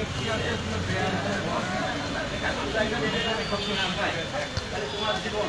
জায়গা তোমার জীবন